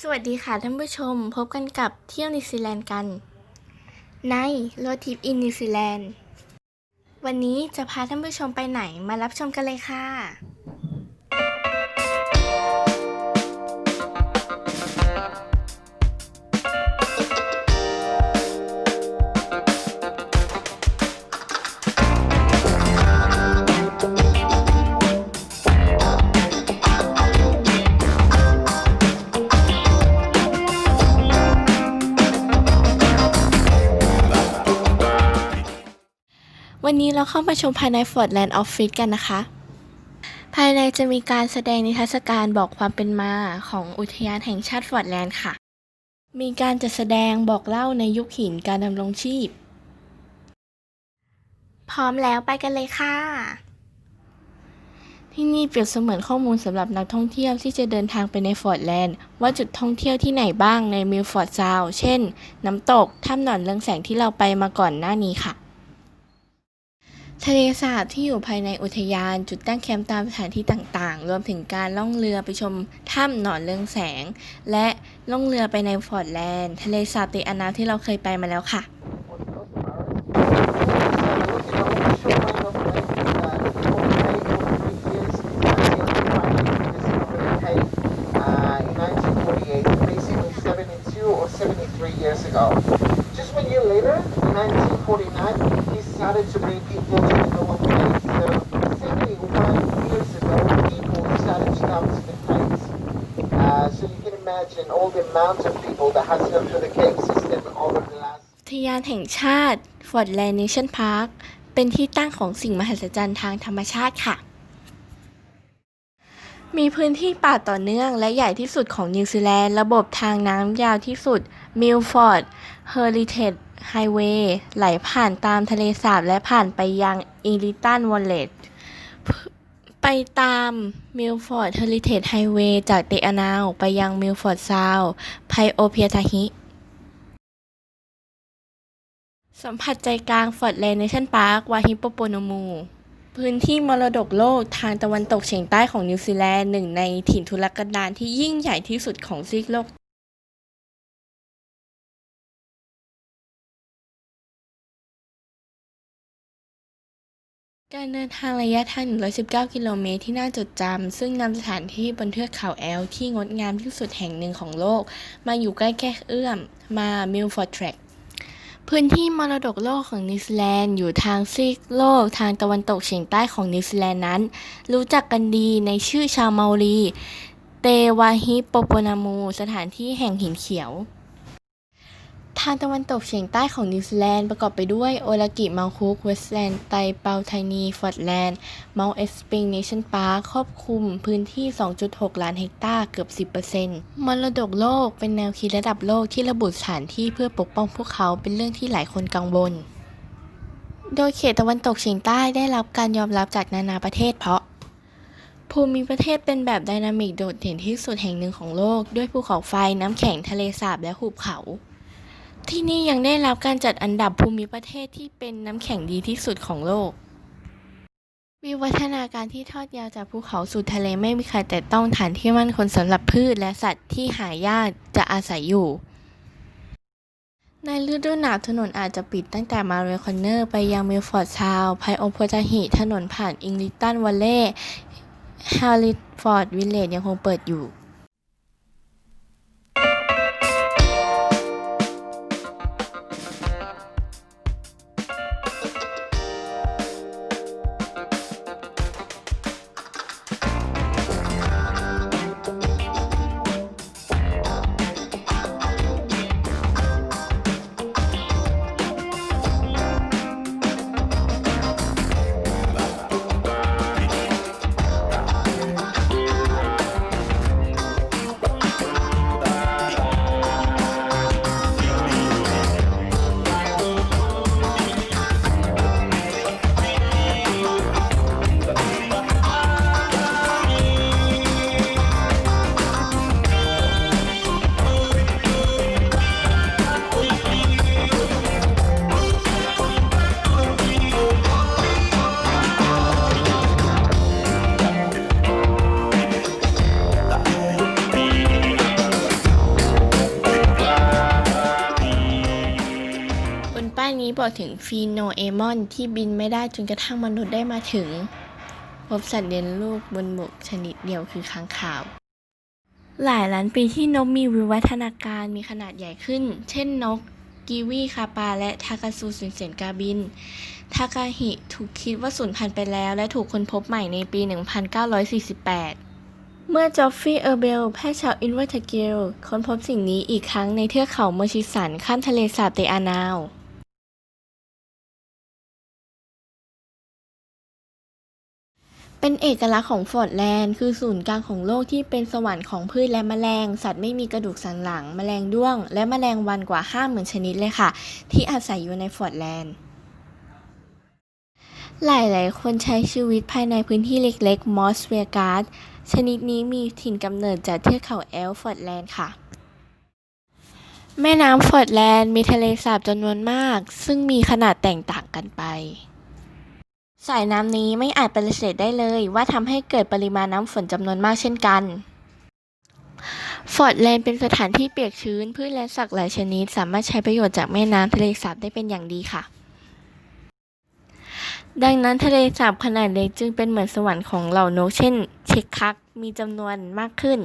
สวัสดีค่ะท่านผู้ชมพบกันกับเที่ยวนิวซีแลนด์กัน ในรถทิปอินนิวซีแลนด์ วันนี้จะพาท่านผู้ชมไปไหนมารับชมกันเลยค่ะ วันนี้เราเข้ามาชมภายใน Fort Land Office กันนะคะ ภายในจะมีการแสดงนิทรรศการบอกความเป็นมาของอุทยานแห่งชาติฟอร์ดแลนด์ค่ะ มีการจัดแสดงบอกเล่าในยุคหินการดำรงชีพ พร้อมแล้วไปกันเลยค่ะ ที่นี่เปรียบเสมือนข้อมูลสำหรับนักท่องเที่ยวที่จะเดินทางไปในฟอร์ดแลนด์ว่าจุดท่องเที่ยวที่ไหนบ้างในมิลฟอร์ดซาวเช่น น้ำตกถ้ำหนอนเรืองแสงที่เราไปมาก่อนหน้านี้ค่ะ ทะเลสาบที่อยู่ภายในอุทยานจุดตั้งแคมป์ตามสถานที่ต่างๆ รวมถึงการล่องเรือไปชมถ้ำหนอนเรืองแสง และล่องเรือไปในฟอร์ดแลนด์ ทะเลสาบติอานาที่เราเคยไปมาแล้วค่ะ อุทยานแห่งชาติฟอร์ดแลนด์เนชั่นพาร์คเป็นที่ตั้งของสิ่งมหัศจรรย์ทางธรรมชาติค่ะ มีพื้นที่ป่าต่อเนื่องและใหญ่ที่สุดของนิวซีแลนด์ ระบบทางน้ำยาวที่สุดมิลฟอร์ดเฮอริเทจไฮเวย์ไหลผ่านตามทะเลสาบและผ่านไปยังอิลิตันวอลเลต ไปตามมิลฟอร์ดเฮอริเทจไฮเวย์จากเตอานาว ไปยังมิลฟอร์ดซาวไพโอเพียทาฮิ สัมผัสใจกลางฟอร์ดแลนด์เนชั่นพาร์ควาฮิปโปโปโนมู พื้นที่มรดกโลกทางตะวันตกเฉียงใต้ของนิวซีแลนด์หนึ่งในถิ่นทุรกันดารที่ยิ่งใหญ่ที่สุดของซีกโลก การเดินทางระยะทาง 119 กิโลเมตรที่น่าจดจำ ซึ่งนำสถานที่บนเทือกเขาแอล ที่งดงามที่สุดแห่งหนึ่งของโลก มาอยู่ใกล้แค่เอื้อม มามิลฟอร์ดแทร็กพื้นที่มรดกโลกของนิวซีแลนด์อยู่ทางซีกโลกทางตะวันตกเฉียงใต้ของนิวซีแลนด์นั้น รู้จักกันดีในชื่อชาวเมารี เตวาฮิโปโปนามู สถานที่แห่งหินเขียว ทางตะวันตกเฉียงใต้ของนิวซีแลนด์ประกอบไปด้วยโอลากิเมาคุกเวสต์แลนด์ไตเปาไทนีฟอร์ดแลนด์เมาเอสปริงเนชั่นพาร์คครอบคลุมพื้นที่ 2.6 ล้านเฮกตาร์เกือบ 10%มรดกโลกเป็นแนวคิดระดับโลกที่ระบุสถานที่เพื่อปกป้องพวกเขาเป็นเรื่องที่หลายคนกังวล โดยเขตตะวันตกเฉียงใต้ได้รับการยอมรับจากนานาประเทศเพราะภูมิประเทศเป็นแบบไดนามิกโดดเด่นที่สุดแห่งหนึ่งของโลก ด้วยภูเขาไฟน้ำแข็งทะเลสาบและหุบเขา ที่นี่ยังได้รับการจัดอันดับภูมิประเทศที่เป็นน้ำแข็งดีที่สุดของโลก วิวัฒนาการที่ทอดยาวจากภูเขาสู่ทะเลไม่มีใครแต่ต้องฐานที่มั่นคงสำหรับพืชและสัตว์ที่หายากจะอาศัยอยู่ ในฤดูหนาวถนนอาจจะปิดตั้งแต่มาเรคอนเนอร์ไปยังมิลฟอร์ดชาวไพโอโพจาหิ ถนนผ่านอิงลิตันวัลเล่ฮาริฟอร์ดวิลเลจยังคงเปิดอยู่ บอกถึงฟีโนเอมอนที่บินไม่ได้จนกระทั่งมนุษย์ได้มาถึง พบสัตว์เลี้ยงลูกบนบกชนิดเดียวคือค้างคาว หลายล้านปีที่นกมีวิวัฒนาการมีขนาดใหญ่ขึ้น เช่นนกกีวีคาปาและทากาซูสูญเสนกาบิน ทากาฮิถูกคิดว่าสูญพันธุ์ไปแล้ว และถูกค้นพบใหม่ในปี 1948 เมื่อจอฟฟี่เออร์เบลแพทย์ชาวอินเวอร์ทเกลค้นพบสิ่งนี้อีกครั้งในเทือกเขาเมอร์ชิสันข้ามทะเลสาบเตอานาว เป็นเอกลักษณ์ของฟอร์ดแลนด์คือศูนย์กลางของโลกที่เป็นสวรรค์ของพืชและแมลง สัตว์ไม่มีกระดูกสันหลัง แมลงด้วง และแมลงวันกว่า 50,000 ชนิดเลยค่ะ ที่อาศัยอยู่ในฟอร์ดแลนด์หลายๆ คนใช้ชีวิตภายในพื้นที่เล็กๆ มอสเวียการ์ด ชนิดนี้มีถิ่นกำเนิดจากเทือกเขาแอลฟอร์ดแลนด์ค่ะ แม่น้ำฟอร์ดแลนด์มีทะเลสาบจำนวนมาก ซึ่งมีขนาดแตกต่างกันไป สายน้ำนี้ไม่อาจปฏิเสธได้เลยว่าทำให้เกิดปริมาณน้ำฝนจำนวนมากเช่นกัน ฟอร์ดแลนด์เป็นสถานที่เปียกชื้น พืชและสัตว์หลายชนิด สามารถใช้ประโยชน์จากแม่น้ำทะเลสาบได้เป็นอย่างดีค่ะ ดังนั้นทะเลสาบขนาดเล็กจึงเป็นเหมือนสวรรค์ของเหล่านก เช่น เช็คคัก มีจำนวนมากขึ้น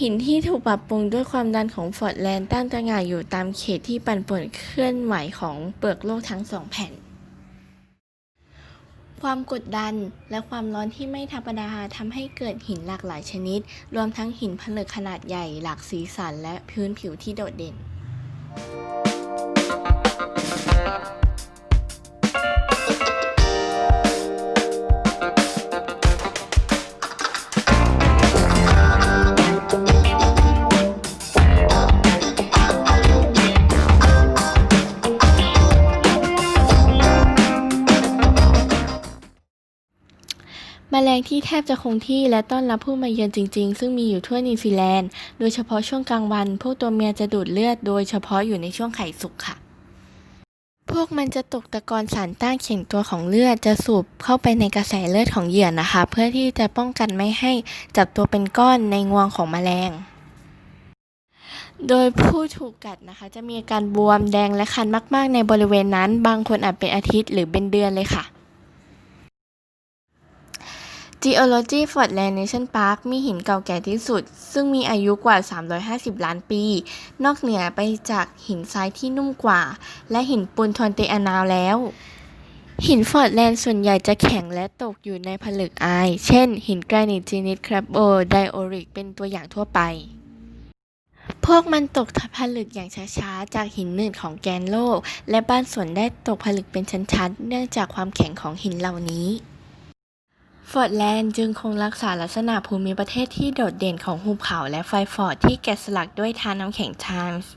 หินที่ถูกปรับปรุงด้วยความดันของฟอร์ดแลนด์ตั้งตระหง่านอยู่ตามเขตที่ปั่นป่วนเคลื่อนไหวของเปลือกโลกทั้งสองแผ่น ความกดดันและความร้อนที่ไม่ธรรมดาทำให้เกิดหินหลากหลายชนิด รวมทั้งหินผลึกขนาดใหญ่หลากสีสันและพื้นผิวที่โดดเด่น แมลงที่แทบจะคงที่และต้อนรับผู้มาเยือนจริงๆ ซึ่งมีอยู่ทั่วนิวซีแลนด์ โดยเฉพาะช่วงกลางวัน พวกตัวเมียจะดูดเลือดโดยเฉพาะอยู่ในช่วงไข่สุกค่ะ พวกมันจะตกตะกอนสารต้านแข็งตัวของเลือดจะสูบเข้าไปในกระแสเลือดของเหยื่อนะคะ เพื่อที่จะป้องกันไม่ให้จับตัวเป็นก้อนในงวงของแมลงโดยผู้ถูกกัดนะคะ จะมีอาการบวมแดงและคันมาก ๆ ในบริเวณนั้น บางคนอาจเป็นอาทิตย์หรือเป็นเดือนเลยค่ะ Geology Fordland Nation Park มีหินเก่าแก่ที่สุด ซึ่งมีอายุกว่า 350 ล้านปี นอกเหนือไปจากหินทรายที่นุ่มกว่า และหินปูนทอนเตอานาวแล้ว หินฟอร์ดแลนด์ส่วนใหญ่จะแข็งและตกอยู่ในผลึกอายเช่น หินแกรนิตจีนิตคราบโบไดโอริกเป็นตัวอย่างทั่วไป พวกมันตกผลึกอย่างช้าๆ จากหินหนืดของแกนโลก และบางส่วนได้ตกผลึกเป็นชั้นๆ เนื่องจากความแข็งของหินเหล่านี้ ฟอร์ดแลนด์จึงคงรักษาลักษณะภูมิประเทศที่โดดเด่นของหุบเขาและไฟฟอร์ดที่แกะสลักด้วยทาน้ำแข็งไทมส์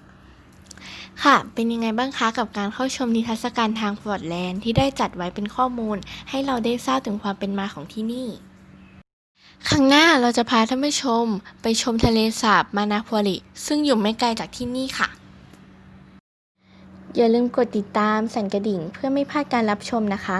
ค่ะ เป็นยังไงบ้างคะกับการเข้าชมนิทรรศการทางฟอร์ดแลนด์ที่ได้จัดไว้เป็นข้อมูล ให้เราได้ทราบถึงความเป็นมาของที่นี่ ครั้งหน้าเราจะพาท่านผู้ชม ไปชมทะเลสาบมานาโพลิซึ่งอยู่ไม่ไกลจากที่นี่ค่ะ อย่าลืมกดติดตามสั่นกระดิ่งเพื่อไม่พลาดการรับชมนะคะ